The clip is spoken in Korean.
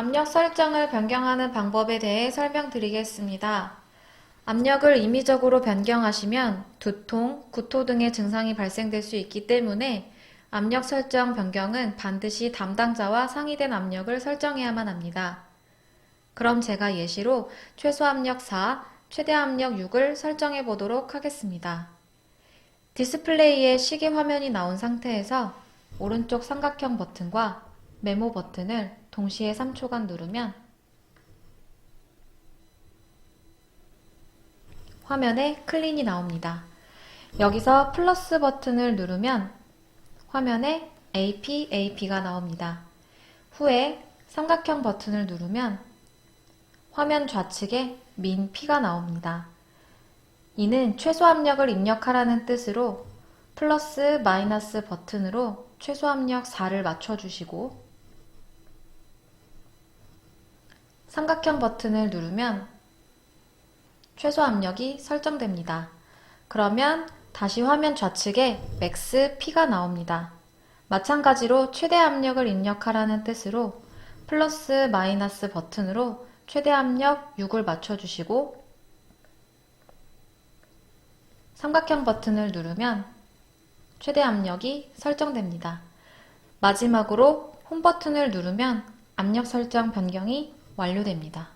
압력 설정을 변경하는 방법에 대해 설명드리겠습니다. 압력을 임의적으로 변경하시면 두통, 구토 등의 증상이 발생될 수 있기 때문에 압력 설정 변경은 반드시 담당자와 상의된 압력을 설정해야만 합니다. 그럼 제가 예시로 최소 압력 4, 최대 압력 6을 설정해 보도록 하겠습니다. 디스플레이에 시계 화면이 나온 상태에서 오른쪽 삼각형 버튼과 메모 버튼을 동시에 3초간 누르면 화면에 클린이 나옵니다. 여기서 플러스 버튼을 누르면 화면에 AP, AP가 나옵니다. 후에 삼각형 버튼을 누르면 화면 좌측에 민 P가 나옵니다. 이는 최소 압력을 입력하라는 뜻으로 플러스 마이너스 버튼으로 최소 압력 4를 맞춰주시고 삼각형 버튼을 누르면 최소 압력이 설정됩니다. 그러면 다시 화면 좌측에 맥스 P가 나옵니다. 마찬가지로 최대 압력을 입력하라는 뜻으로 플러스 마이너스 버튼으로 최대 압력 6을 맞춰주시고 삼각형 버튼을 누르면 최대 압력이 설정됩니다. 마지막으로 홈 버튼을 누르면 압력 설정 변경이 완료됩니다.